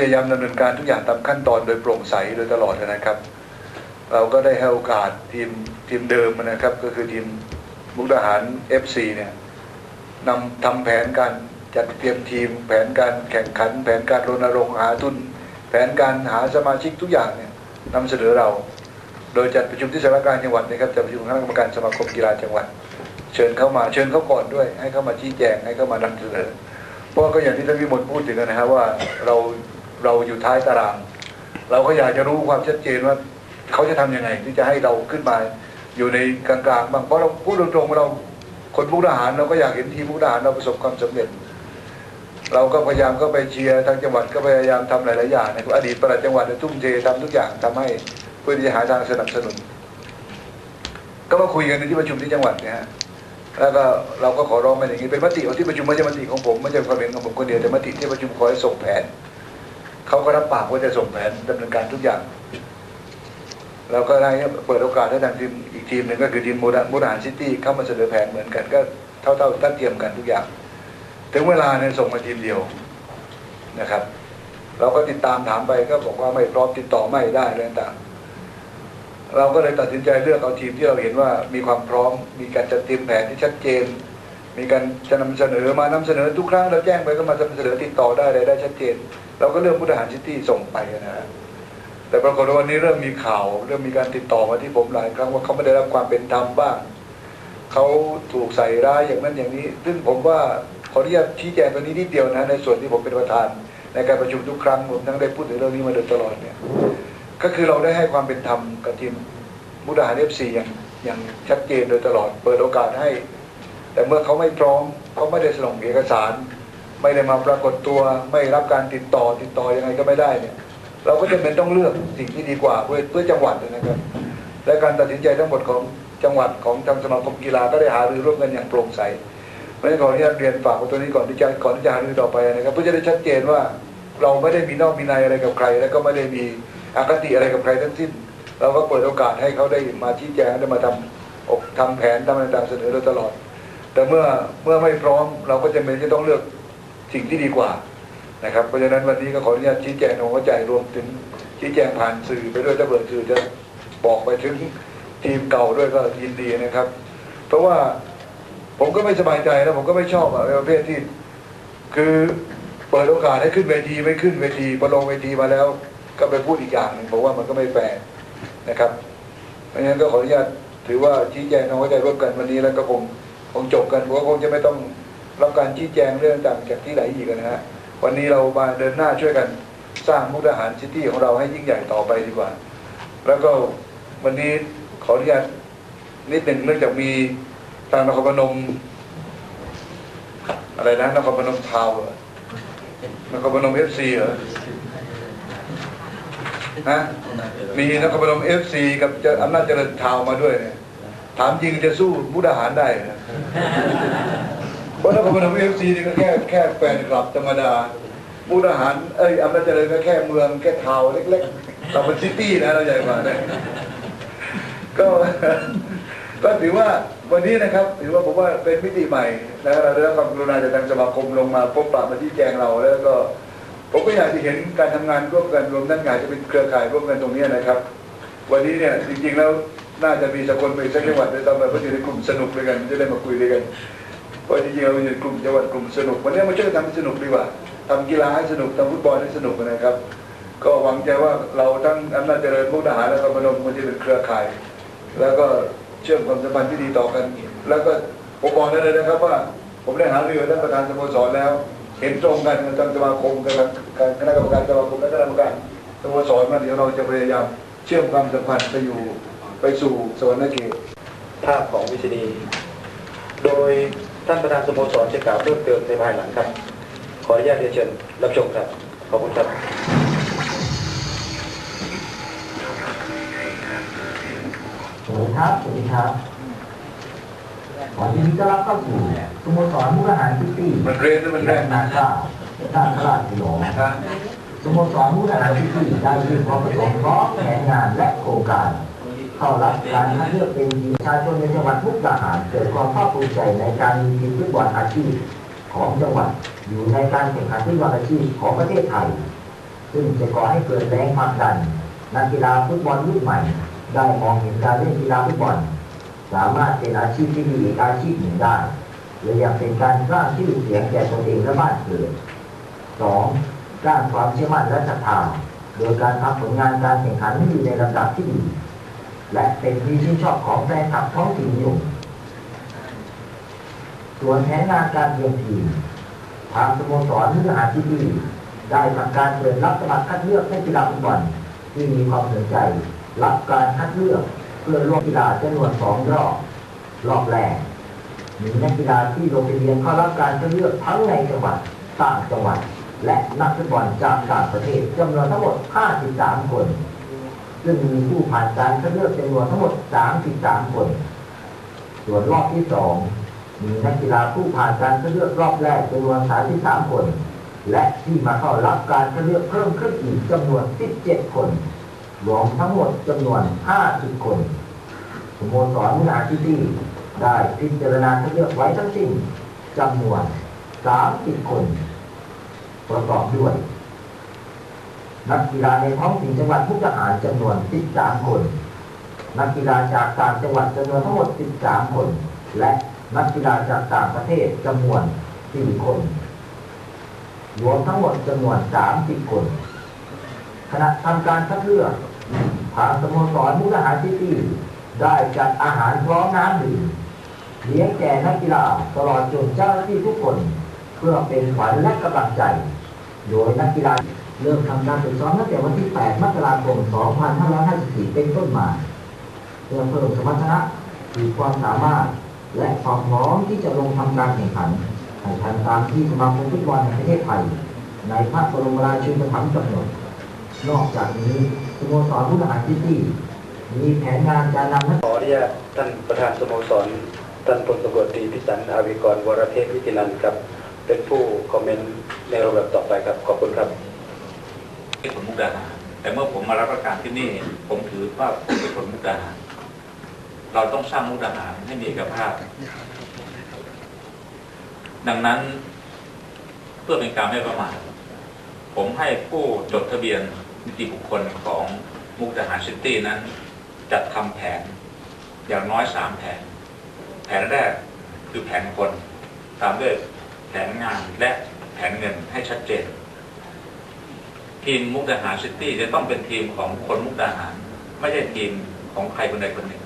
พยายามดำเนินการทุกอย่างตามขั้นตอนโดยโปร่งใสโดยตลอดนะครับ เราก็ได้ให้โอกาสทีมทีมเดิมนะครับ ก็คือทีมมุกดาหาร FC เนี่ยนำทำแผนการจัดเตรียมทีม แผนการแข่งขัน แผนการรณรงค์หาทุน แผนการหาสมาชิกทุกอย่างเนี่ยนำเสนอเรา โดยจัดประชุมที่สำนักงานจังหวัดนะครับจัดประชุมคณะกรรมการสมาคมกีฬาจังหวัด เชิญเข้ามาเชิญเขาก่อนด้วย ให้เข้ามาชี้แจงให้เข้ามานำเสนอ เพราะก็อย่างที่ท่านวิมลพูดถึงนะฮะว่าเรา เราอยู่ท้ายตาราง เราก็อยากจะรู้ความชัดเจนว่าเขาจะทำยังไง ที่จะให้เราขึ้นมาอยู่ในกลางๆบางเพราะเราพูดตรงๆเราคนมุกดาหารเราก็อยากเห็นทีมมุกดาหารเราประสบความสำเร็จ เราก็พยายามก็ไปเชียร์ทางจังหวัดก็พยายามทำหลายๆอย่างนะครับอดีตประหลัดจังหวัดทุ่มเททำทุกอย่างทำให้เพื่อที่จะหาทางสนับสนุน ก็มาคุยกันในที่ประชุมที่จังหวัดเนี่ยฮะแล้วก็เราก็ขอร้องมาอย่างนี้เป็นมติของที่ประชุมไม่ใช่มติของผมไม่ใช่ความเห็นของผมคนเดียวแต่มติที่ประชุมขอให้ส่งแผน เขาก็รับปากว่าจะส่งแผนดำเนินการทุกอย่างเราก็ได้เปิดโอกาสให้ทางทีมอีกทีมหนึ่งก็คือทีมโมดาโมดานซิตี้เข้ามาเสนอแผนเหมือนกันก็เท่าๆตั้งเตรียมกันทุกอย่าง ถึงเวลาเนี่ยส่งมาทีมเดียวนะครับ เราก็ติดตามถามไปก็บอกว่าไม่พร้อมติดต่อไม่ได้อะไรต่างเราก็เลยตัดสินใจเลือกเอาทีมที่เราเห็นว่ามีความพร้อม มีการจัดเตรียมแผนที่ชัดเจน มีการจะนำเสนอมานำเสนอทุกครั้งเราแจ้งไปก็มานำเสนอติดต่อได้เลยได้ชัดเจน เราก็เริ่มพุทธหารซิตี้ส่งไปนะฮะแต่ปรากฏว่าวันนี้เริ่มมีข่าวเริ่มมีการติดต่อมาที่ผมหลายครั้งว่าเขาไม่ได้รับความเป็นธรรมบ้างเขาถูกใส่ร้ายอย่างนั้นอย่างนี้ ซึ่งผมว่าขออนุญาตชี้แจงตัวนี้นิดเดียวนะในส่วนที่ผมเป็นประธาน ในการประชุมทุกครั้งผมทั้งได้พูดถึงเรื่องนี้มาโดยตลอดเนี่ยก็คือเราได้ให้ความเป็นธรรมกับทีมมุกดาหารเอฟซีอย่างอย่างชัดเจนโดยตลอด เปิดโอกาสให้ แต่เมื่อเขาไม่พร้อมเขาไม่ได้ส่งเอกสาร ไม่ได้มาปรากฏตัว ไม่รับการติดต่อติดต่อยังไงก็ไม่ได้เนี่ยเราก็จะเป็นต้องเลือกสิ่งที่ดีกว่าเพื่อเพื่อจังหวัดนะครับ และการตัดสินใจทั้งหมดของจังหวัดของทางสมาคมกีฬาก็ได้หารือร่วมกันอย่างโปร่งใสเพราะฉะนั้นขออนุญาตเรียนฝากตัวนี้ก่อนที่จะก่อนที่จะหารือต่อไปนะครับเพื่อจะได้ชัดเจนว่าเราไม่ได้มีนอกมีในอะไรกับใคร และก็ไม่ได้มีอคติอะไรกับใครทั้งสิ้น เราก็เปิดโอกาสให้เขาได้มาชี้แจงได้มาทำอกทำแผนทำอะไรต่างเสนอโดยตลอด แต่เมื่อเมื่อไม่พร้อมเราก็จะเป็นจะต้องเลือกสิ่งที่ดีกว่านะครับ เพราะฉะนั้นวันนี้ก็ขออนุญาตชี้แจงของหัวใจรวมถึงชี้แจงผ่านสื่อไปด้วยถ้าเบิดสื่อจะบอกไปถึงทีมเก่าด้วยก็ยินดีนะครับ เพราะว่าผมก็ไม่สบายใจแล้วผมก็ไม่ชอบอะประเภทที่ คือเปิดโอกาสให้ขึ้นเวทีไม่ขึ้นเวทีพอลงเวทีมาแล้ว ก็ไปพูดอีกอย่างหนึ่งบอกว่ามันก็ไม่แฟร์นะครับ เพราะฉะนั้นก็ขออนุญาตถือว่าชี้แจงทางหัวใจร่วมกันวันนี้แล้วก็คง คงจบกันเพราะคงจะไม่ต้องรับการชี้แจงเรื่องต่างจากที่ไหนอีกนะฮะวันนี้เรามาเดินหน้าช่วยกันสร้างมุกดาหารซิตี้ของเราให้ยิ่งใหญ่ต่อไปดีกว่า แล้วก็วันนี้ขออนุญาตนิดหนึ่งเนื่องจากมีทางนครพนม อะไรนะนครพนมทาวน์นครพนมเอฟซีเหรอฮะมีนครพนมเอฟซีกับอำนาจเจริญทาวมาด้วยเนี่ย ถามจริงจะสู้มุกดาหารได้เหรอเพราะนครพนมเอฟซีนี่ก็แค่แค่แฟนคลับธรรมดามุกดาหารเอ้ยอำนาจเจริญก็แค่เมืองแค่ทาวเล็กๆเราเป็นซิตี้นะเราใหญ่กว่านี่ยก็ก็ถือว่าวันนี้นะครับถือว่าผมว่าเป็นมิติใหม่นะเราได้รับความกรุณาจากทางสมาคมลงมาพบปะมาที่แจงเราแล้วก็ผมก็อยากจะเห็นการทำงานร่วมกันรวมทั้งงานจะเป็นเครือข่ายร่วมกันตรงนี้นะครับ วันนี้เนี่ยจริงๆแล้ว น่าจะมีสักลไปสักจังหวัดด้วยซ้ำไปเพราอยู่ในกลุ่มสนุกด้วยกันจะได้มาคุยด้วยกันเพราะจริงๆเราอยู่ในกลุ่มจังหวัดกลุ่มสนุกวันนี้มาช่วยทำให้สนุกดีกว่าทำกีฬาให้สนุกทำฟุตบอลให้สนุกนะครับ ก็หวังใจว่าเราทั้งอำนาจเจริญมุกดาหารและก็พนมมันจะเป็นเครือข่าย แล้วก็เชื่อมความสัมพันธ์ที่ดีต่อกัน แล้วก็ผมบอกได้เลยนะครับว่าผมได้หารือกับท่านประธานสโมสรแล้ว เห็นตรงกันกับทางสมาคมกับทางคณะกรรมการสมาคมและคณะกรรมการสโมสรมาเดี๋ยวเราจะพยายามเชื่อมความสัมพันธ์ไปอยู่ ไปสู่สวรรค์เขตภาพของวิชนีโดยท่านประธานสโมสรจะกล่าวเพิ่มเติมในภายหลังครับ ขออนุญาตเรียนเชิญรับชมครับ ขอบคุณครับ สวัสดีครับ สวัสดีครับขอยินดีต้อนรับเข้าสู่สโมสรมุกดาหารซิตี้มันเรียนหรือมันแรและงนาซาท่าตลาดกิโลนะสโมสรมุกดาหารซิตี้ได้ยื่นความประสงค์พร้อมแผนงานและโครงการ เข้ารับการคัดเลือกเป็นประชาชนในจังหวัดมุกดาหารเกิดความภาคภูมิใจในการมีทีมฟุตบอลอาชีพของจังหวัดอยู่ในการแข่งขันฟุตบอลอาชีพของประเทศไทย ซึ่งจะก่อให้เกิดแรงผลักดันนักกีฬาฟุตบอลรุ่นใหม่ ได้มองเห็นการเล่นกีฬาฟุตบอล สามารถเป็นอาชีพที่ดีอีกอาชีพหนึ่งได้และยังเป็นการสร้างชื่อเสียงแก่ตนเองและบ้านเกิดสองสร้างความเชื่อมั่นและศรัทธาโดยการทำผลงานการแข่งขันให้อยู่ในระดับที่ดี และเป็นที่ชื่นชอบของแฟนคลับท้องถิ่นอยู่ส่วนแผนงานการเตรียมทีมทางสโมสรเนื้อหาที่ดีได้ทำการเปิดรับสมัครคัดเลือกนักกีฬาฟุตบอลที่มีความสนใจ รับการคัดเลือกเพื่อร่วมกีฬาจำนวนสองรอบรอบแรกมีนักกีฬาที่ลงทะเบียนเข้ารับการคัดเลือกทั้งในจังหวัดต่างจังหวัด และนักฟุตบอลจากต่างประเทศจำนวนทั้งหมด 53 คน ซึ่งมีผู้ผ่านการคัดเลือกจำนวนทั้งหมด 33 คน ส่วนรอบที่สองมีนักกีฬาผู้ผ่านการคัดเลือกรอบแรกจำนวน 33 คน และที่มาเข้ารับการคัดเลือกเพิ่มขึ้นอีกจำนวน 17 คนรวมทั้งหมดจำนวน 50 คน สโมสรนาทิตี้ได้พิจารณาคัดเลือกไว้ทั้งสิ้นจำนวน 30 คน ประกอบด้วย นักกีฬาในท้องถิ่นจังหวัดมุกดาหารจำนวน 13 คน นักกีฬาจากต่างจังหวัดจำนวนทั้งหมด 13 คน และนักกีฬาจากต่างประเทศจำนวน 4 คนรวมทั้งหมดจำนวน 30 คนขณะทำการคัดเลือกทางสโมสรมุกดาหารซิตี้ได้จัดอาหารพร้อมน้ำดื่มเลี้ยงแก่นักกีฬาตลอดจนเจ้าหน้าที่ทุกคน เพื่อเป็นขวัญและกำลังใจ โดยนักกีฬา เริ่มทำการฝึกซ้อมตั้งแต่วันที่ 8 มกราคม 2554 เป็นต้นมาเพื่อเพิ่มสมรรถนะขีดความสามารถและความพร้อมที่จะลงทำการแข่งขันให้ทันตามที่สมาคมฟุตบอลแห่งประเทศไทย ในพระบรมราชูปถัมภ์กำหนดนอกจากนี้สโมสรผู้ทหารซิตี้มีแผนงานการนำนักขออนุญาตท่านประธานสโมสรท่านพลตำรวจตรีพิสันอาวิกรวรเทพวิจินันครับ เป็นผู้คอมเมนต์ในระดับต่อไปครับ ขอบคุณครับ ที่ผลมุกดาหารแต่เมื่อผมมารับราชการที่นี่ ผมถือว่าผมเป็นคนมุกดาหารเราต้องสร้างมุกดาหารให้มีเอกภาพ ดังนั้นเพื่อเป็นการไม่ประมาทผมให้ผู้จดทะเบียนนิติบุคคลของมุกดาหารซิตี้นั้น จัดทำแผนอย่างน้อยสามแผน แผนแรกคือแผนคน ตามด้วยแผนงานและแผนเงินให้ชัดเจน ทีมมุกดาหารซิตี้จะต้องเป็นทีมของคนมุกดาหาร ไม่ใช่ทีมของใครคนใดคนหนึ่ง